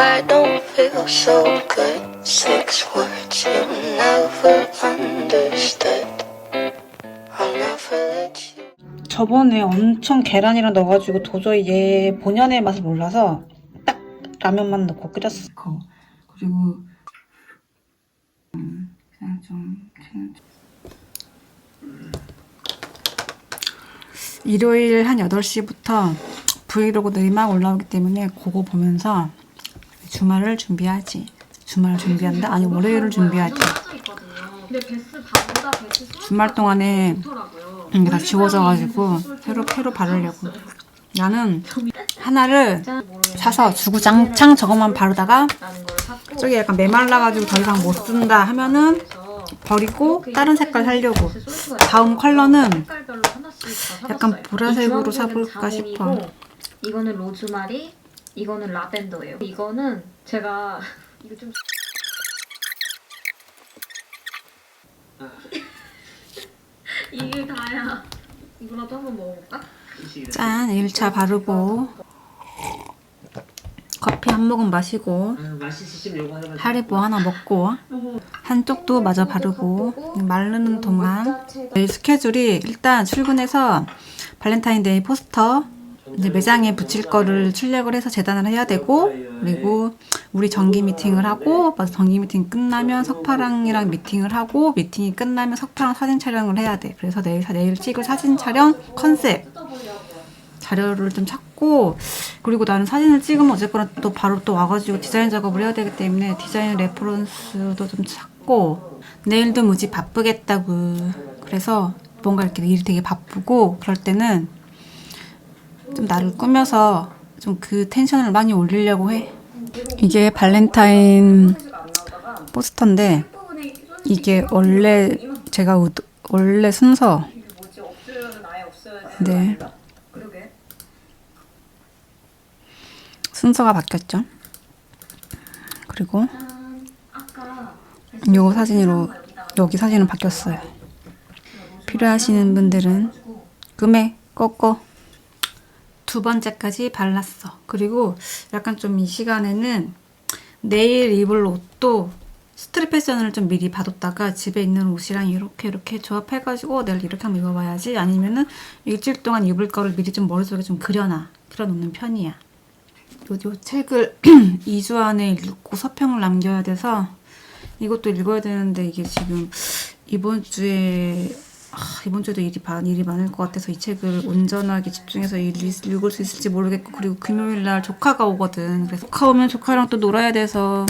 I don't feel so good. Six words you never understood. I'll never let you. 저번에 엄청 계란이랑 넣어가지고 도저히 얘 본연의 맛을 몰라서 딱 라면만 넣고 끓였어. 그리고 음, 그냥 좀 그냥 좀. 일요일 한 8시부터 브이로그들이 막 올라오기 때문에 그거 보면서 주말을 준비하지. 주말을 준비한다? 아니 월요일을 준비하지. 주말 동안에. 이게 다 지워져가지고 새로 새로 바르려고. 나는 하나를 사서 주구장창 저것만 바르다가 저기 약간 메말라가지고 더 이상 못 쓴다 하면은 버리고 다른 색깔 살려고. 다음 컬러는. 약간 보라색으로 사볼까 싶어. 이거는 로즈마리, 이거는 라벤더예요. 이거는 제가 이거 좀 이게 다야. 이거라도 한번 먹어볼까? 짠 1차 바르고. 커피 한 모금 마시고. 거 하리보 하나 먹고. 한쪽도 마저 바르고. 마르는 동안. 내일 스케줄이 일단 출근해서 발렌타인데이 포스터 이제 매장에 붙일 거를 출력을 해서 재단을 해야 되고 그리고 우리 정기 미팅을 하고 정기 미팅 끝나면 석파랑이랑 미팅을 하고 미팅이 끝나면 석파랑 사진 촬영을 해야 돼. 그래서 내일 내일 찍을 사진 촬영 컨셉. 자료를 좀 찾고 그리고 나는 사진을 찍으면 어쨌거나 또 바로 또 와가지고 디자인 작업을 해야 되기 때문에 디자인 레퍼런스도 좀 찾고 내일도 무지 바쁘겠다고. 그래서 뭔가 이렇게 일이 되게 바쁘고 그럴 때는 좀 나를 꾸며서 좀 그 텐션을 많이 올리려고 해 이게 발렌타인 포스터인데 이게 원래 제가 의- 원래 순서 네 순서가 바뀌었죠. 그리고 요 사진으로 여기 사진은 바뀌었어요. 필요하시는 분들은 금에 꺾어 두 번째까지 발랐어. 그리고 약간 좀 이 시간에는 내일 입을 옷도 스트릿 패션을 좀 미리 봐뒀다가 집에 있는 옷이랑 이렇게 이렇게 조합해가지고 어, 내일 이렇게 한번 입어봐야지 아니면은 일주일 동안 입을 거를 미리 좀 머릿속에 좀 그려놔 그려놓는 편이야. 요, 요 책을 2주 안에 읽고 서평을 남겨야 돼서 이것도 읽어야 되는데 이게 지금 이번 주에 아, 이번 주에도 일이 많 일이 많을 것 같아서 이 책을 온전하게 집중해서 읽, 읽을 수 있을지 모르겠고 그리고 금요일 날 조카가 오거든. 그래서 조카 오면 조카랑 또 놀아야 돼서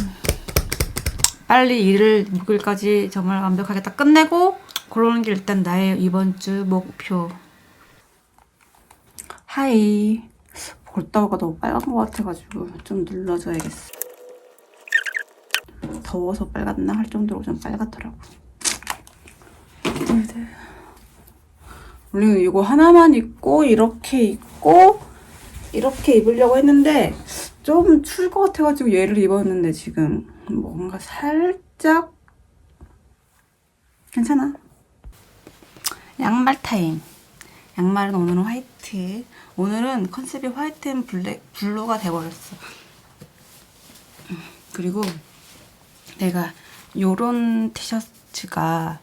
빨리 일을 목요일까지 정말 완벽하게 딱 끝내고 그러는 게 일단 나의 이번 주 목표. 하이. 볼따구가 너무 빨간 것 같아가지고 좀 눌러줘야겠어. 더워서 빨갛나 할 정도로 좀 빨갛더라고. 원래 이거 하나만 입고 이렇게 입고 이렇게 입으려고 했는데 좀 추울 것 같아가지고 얘를 입었는데 지금 뭔가 살짝 괜찮아. 양말 타임. 양말은 오늘은 화이트. 오늘은 컨셉이 화이트 앤 블랙, 블루가 돼버렸어. 음, 그리고 내가 요런 티셔츠가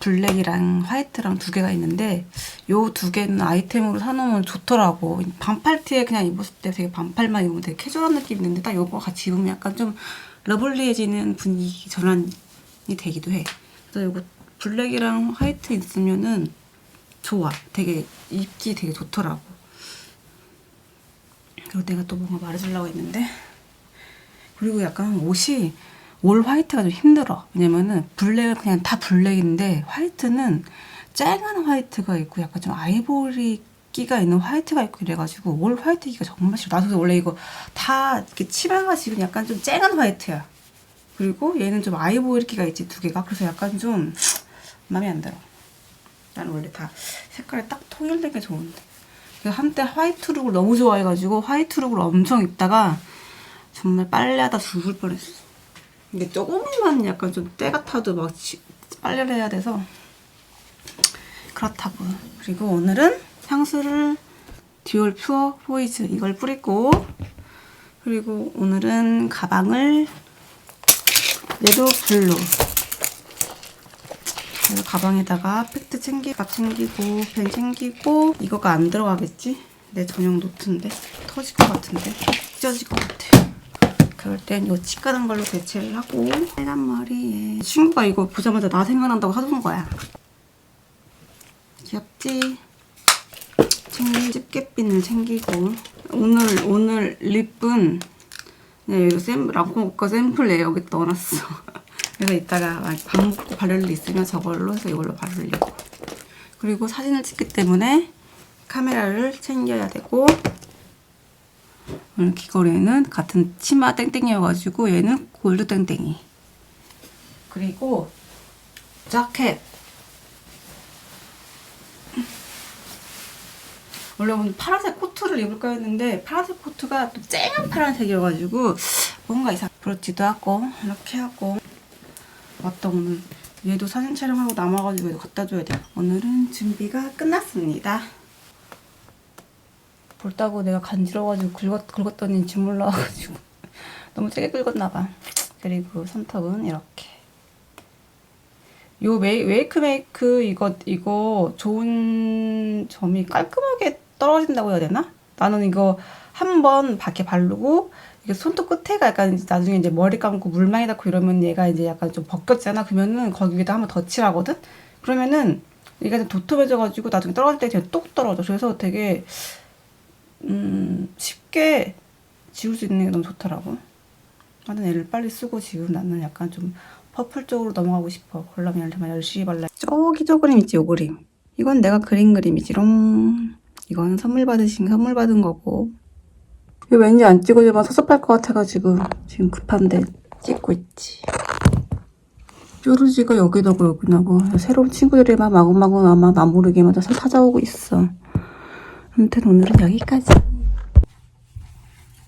블랙이랑 화이트랑 두 개가 있는데 요 두 개는 아이템으로 사놓으면 좋더라고. 반팔 티에 그냥 입었을 때 되게 반팔만 입으면 되게 캐주얼한 느낌이 있는데 딱 요거 같이 입으면 약간 좀 러블리해지는 분위기 전환이 되기도 해. 그래서 요거 블랙이랑 화이트 있으면은 좋아. 되게 입기 되게 좋더라고. 그리고 내가 또 뭔가 말해주려고 했는데 그리고 약간 옷이 올 화이트가 좀 힘들어. 왜냐면은 블랙은 그냥 다 블랙인데 화이트는 쨍한 화이트가 있고 약간 좀 아이보리 끼가 있는 화이트가 있고 이래가지고 올 화이트 기가 정말 싫어. 나도 원래 이거 다 이렇게 치마가 지금 약간 좀 쨍한 화이트야. 그리고 얘는 좀 아이보리 끼가 있지 두 개가. 그래서 약간 좀 마음에 안 들어. 나는 원래 다 색깔이 딱 통일되게 좋은데. 그래서 한때 화이트 룩을 너무 좋아해가지고 화이트 룩을 엄청 입다가 정말 빨래하다 죽을 뻔했어. 이게 조금만 약간 좀때 같아도 막 지- 빨래를 해야 돼서 그렇다고. 그리고 오늘은 향수를 디올 퓨어 포이즈 이걸 뿌리고 그리고 오늘은 가방을 얘도 블루 가방에다가 팩트 챙기고 밥 챙기고 펜 챙기고 이거가 안 들어가겠지? 내 전용 노트인데 터질 것 같은데 찢어질 것 같아 그럴 땐이 치과는 걸로 대체를 하고 빨간 머리에 친구가 이거 보자마자 나 생각난다고 하던 거야 귀엽지? 챙긴 집게핀을 챙기고 오늘 오늘 립은 그냥 여기 샘 랑코 거 샘플에 여기 넣어놨어. 그래서 이따가 막밥 먹고 바를 일 있으면 저걸로 해서 이걸로 바르려고. 그리고 사진을 찍기 때문에 카메라를 챙겨야 되고 귀걸이는 같은 치마 땡땡이여가지고 얘는 골드 땡땡이. 그리고 자켓. 원래 오늘 파란색 코트를 입을까 했는데 파란색 코트가 또 쨍한 파란색이어가지고 뭔가 이상 그렇지도 않고 이렇게 하고 맞다 오늘 얘도 사진 촬영하고 남아가지고 얘도 갖다 줘야 돼. 오늘은 준비가 끝났습니다 볼따고 내가 간지러워가지고 긁었, 긁었더니 주물 나와가지고 너무 세게 긁었나 봐 그리고 손톱은 이렇게 요 메이, 웨이크 메이크 이거 이거 좋은 점이 깔끔하게 떨어진다고 해야 되나? 나는 이거 한 번 밖에 바르고 이게 손톱 끝에가 약간 나중에 이제 머리 감고 물 많이 닿고 이러면 얘가 이제 약간 좀 벗겼잖아. 그러면은 거기에다 한번더 칠하거든. 그러면은 얘가 좀 도톰해져가지고 나중에 떨어질 때 되게 똑 떨어져. 그래서 되게 음 쉽게 지울 수 있는 게 너무 좋더라고. 나는 얘를 빨리 쓰고 지금 나는 약간 좀 퍼플 쪽으로 넘어가고 싶어. 그러려면 정말 열심히 발라. 저기 저 그림 있지, 요 그림. 이건 내가 그린 그림이지롱. 이건 선물 받으신 선물 받은 거고. 이거 왠지 안 찍어주면 섭섭할 것 같아가지고 지금 급한데 찍고 있지. 뾰루지가 여기다고 여기나고 새로운 친구들이 막 마구마구 아마 나 모르게 막 찾아오고 있어. 아무튼 오늘은 여기까지.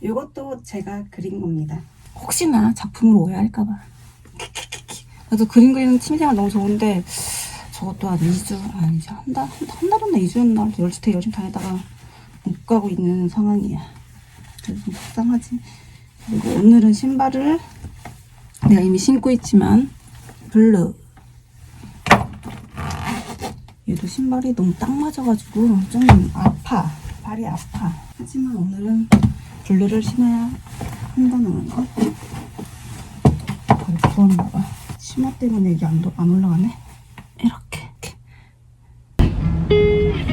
이것도 제가 그린 겁니다. 혹시나 작품을 오해할까봐. 나도 그림 그리는 취미생활 너무 좋은데 저것도 한 2주 아니죠 한 달, 한, 달- 한 달이나 2주였나 열심히 되게 열심히 다니다가 못 가고 있는 상황이야 그래서 좀 속상하지 그리고 오늘은 신발을 내가 이미 신고 있지만 블루 얘도 신발이 너무 딱 맞아가지고 좀 아파. 발이 아파. 하지만 오늘은 블루를 신어야 한다는 거 발이 부었나 봐. 치마 때문에 이게 안, 도- 안 올라가네? 이렇게 이렇게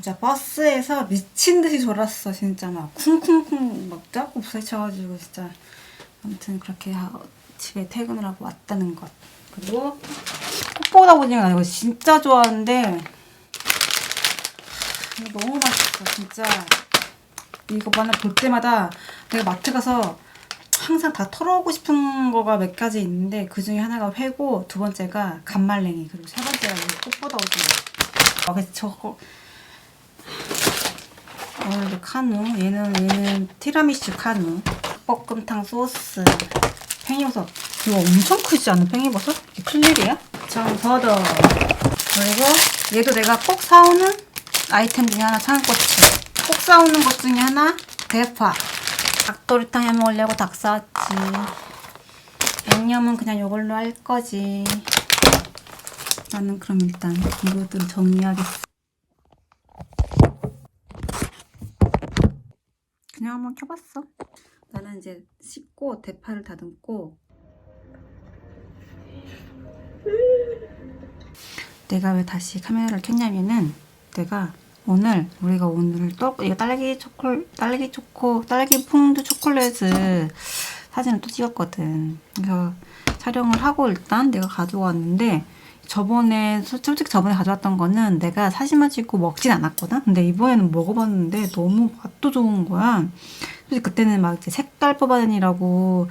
진짜 버스에서 미친 듯이 졸았어 진짜 막 쿵쿵쿵 막 자꾸 부딪혀가지고 진짜. 아무튼 그렇게 하- 집에 퇴근을 하고 왔다는 것. 그리고 꽃보다 보니까 나 이거 진짜 좋아하는데 하, 이거 너무 맛있어 진짜. 이거 만날 볼 때마다 내가 마트 가서 항상 다 털어오고 싶은 거가 몇 가지 있는데 그 중에 하나가 회고 두 번째가 간말랭이 그리고 세 번째가 이 꽃보다 오징어 아, 그래서 저거 오늘도 카누. 얘는 얘는 티라미슈 카누. 볶음탕 소스. 팽이버섯. 이거 엄청 크지 않은 팽이버섯? 이게 클일이야? 정버더 그리고 얘도 내가 꼭 사오는 아이템 중에 하나 청양고추 꼭 사오는 것 중에 하나 대파. 닭도리탕 해 먹으려고 닭 사왔지. 양념은 그냥 이걸로 할 거지. 나는 그럼 일단 이것들 정리하겠어 그냥 한번 켜봤어. 나는 이제 씻고 대파를 다듬고 내가 왜 다시 카메라를 켰냐면은 내가 오늘 우리가 오늘 또 이거 딸기 초콜 딸기 초코 딸기 퐁듀 초콜릿을 사진을 또 찍었거든. 그래서 촬영을 하고 일단 내가 가져왔는데 저번에 솔- 솔직히 저번에 가져왔던 거는 내가 사진만 찍고 먹진 않았거든. 근데 이번에는 먹어봤는데 너무 맛도 좋은 거야. 솔직히 그때는 막 이제 색깔 뽑아내니라고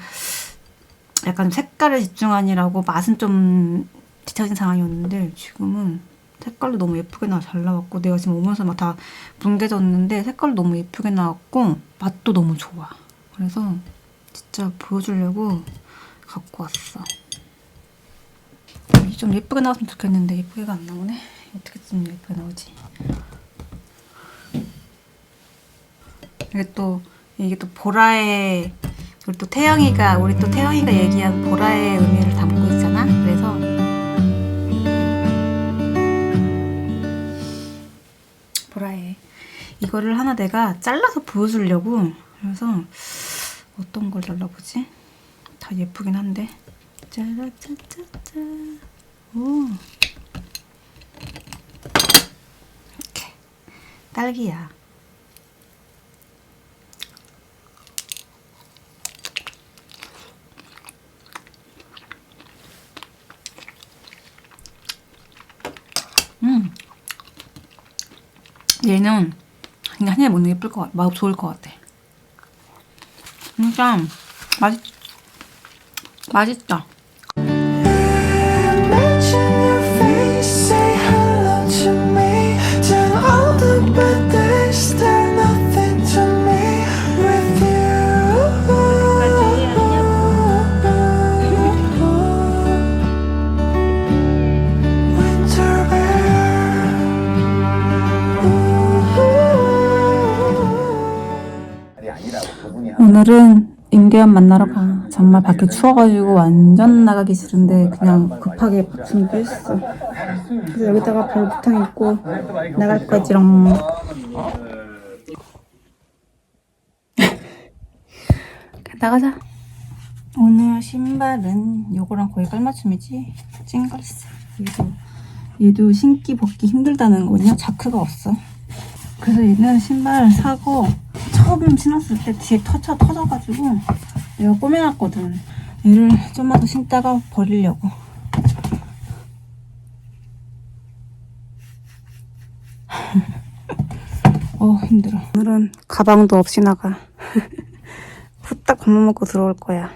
약간 좀 색깔을 집중하니라고 맛은 좀 뒤처진 상황이었는데 지금은 색깔도 너무 예쁘게 나와 잘 나왔고 내가 지금 오면서 막 다 뭉개졌는데 색깔도 너무 예쁘게 나왔고 맛도 너무 좋아. 그래서 진짜 보여주려고 갖고 왔어. 좀 예쁘게 나왔으면 좋겠는데 예쁘게가 안 나오네. 어떻게 좀 예쁘게 나오지? 이게 또 이게 또 보라의 우리 또 태영이가 우리 또 태영이가 얘기한 보라의 의미를 담고 있잖아. 그래서 보라의 이거를 하나 내가 잘라서 보여주려고 그래서 어떤 걸 잘라보지? 다 예쁘긴 한데 짜라짜짜짜 오 이렇게 딸기야 음 얘는 그냥 한 입에 먹는 게 예쁠 것 같아. 맛 좋을 것 같아. 진짜 맛있 맛있다. 오늘은 임계현 만나러 가. 정말 밖에 추워가지고 완전 나가기 싫은데 그냥 급하게 부침도 했어. 그래서 여기다가 별부탕 입고 나갈 거지롱. 나가자. 오늘 신발은 요거랑 거의 깔맞춤이지? 찡걸스. 얘도, 얘도 신기 벗기 힘들다는 거냐? 자크가 없어. 그래서 얘는 신발 사고 처음 신었을 때 뒤에 터져 터져가지고 내가 꾸며놨거든. 얘를 좀만 더 신다가 버리려고. 어 힘들어. 오늘은 가방도 없이 나가. 후딱 밥 먹고 들어올 거야.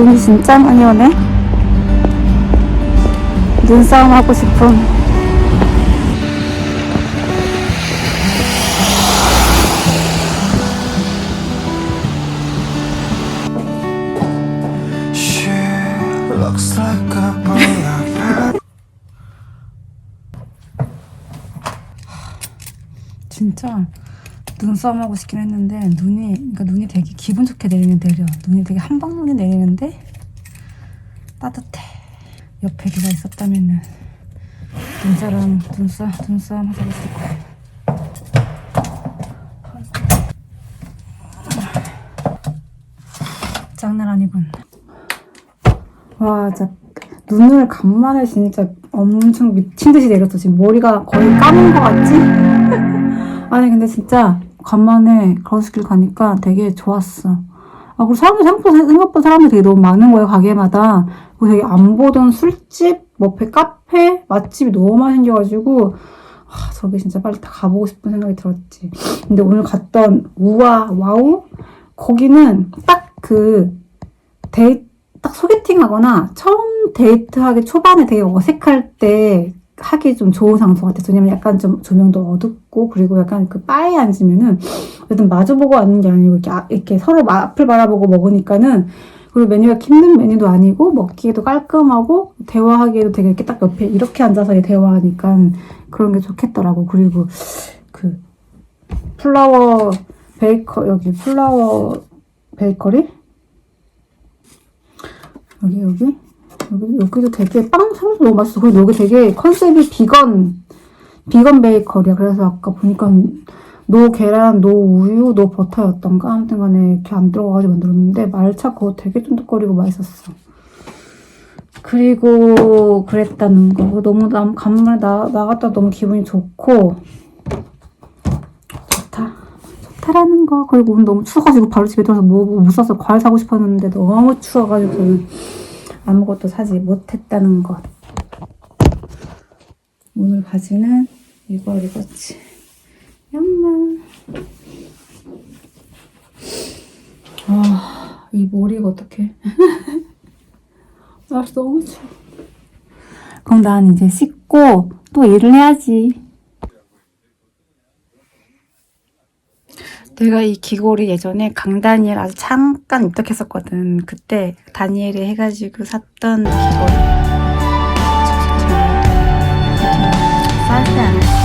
눈이 진짜 많이 오네. 눈싸움 하고 bullet. 진짜 눈싸움 하고 싶긴 했는데 눈이 그러니까 눈이 되게 기분 좋게 내리는 내려. 눈이 되게 한방눈이 내리는데 따뜻해. 옆에 누가 있었다면은 눈사람 눈싸 눈싸움 하자고 했을 거야. 장난 아니군. 와, 진짜 눈을 간만에 진짜 엄청 미친 듯이 내렸어. 지금 머리가 거의 까만 거 같지? 아니 근데 진짜 간만에 거스길 가니까 되게 좋았어. 아 그리고 사람들 생각보다, 생각보다 사람들이 되게 너무 많은 거예요 가게마다. 그리고 되게 안 보던 술집, 뭐 카페, 맛집이 너무 많이 생겨가지고 아 저기 진짜 빨리 다 가보고 싶은 생각이 들었지. 근데 오늘 갔던 우와 와우 거기는 딱 그 데이 딱 소개팅하거나 처음 데이트하기 초반에 되게 어색할 때 하기 좀 좋은 장소 같아요. 왜냐면 약간 좀 조명도 어둡고 그리고 약간 그 바에 앉으면은 어쨌든 마주보고 앉는 게 아니고 이렇게, 아- 이렇게 서로 마- 앞을 바라보고 먹으니까는 그리고 메뉴가 힘든 메뉴도 아니고 먹기에도 깔끔하고 대화하기에도 되게 이렇게 딱 옆에 이렇게 앉아서 대화하니까 그런 게 좋겠더라고. 그리고 그 플라워 베이커 여기 플라워 베이커리 여기 여기 여기 여기도 되게 빵 생각도 너무 맛있어. 그리고 여기 되게 컨셉이 비건 비건 베이커리야. 그래서 아까 보니까 노 계란, 노 우유, 노 버터였던가 아무튼 간에 이렇게 안 들어가가지고 만들었는데 말차 그거 되게 쫀득거리고 맛있었어. 그리고 그랬다는 거 너무 남 간만에 나 나갔다 너무 기분이 좋고 좋다. 좋다라는 거. 그리고 오늘 너무 추워가지고 바로 집에 들어서 뭐, 뭐못 사서 과일 사고 싶었는데 너무 추워가지고 아무것도 사지 못했다는 것. 오늘 바지는 이걸 입었지. 양말. 아, 이 머리가 어떡해. 아, 너무 추워. 그럼 난 이제 씻고 또 일을 해야지. 내가 이 귀걸이 예전에 강다니엘 아주 잠깐 입덕했었거든. 그때 다니엘이 해가지고 샀던 귀걸이. 싸지 않아.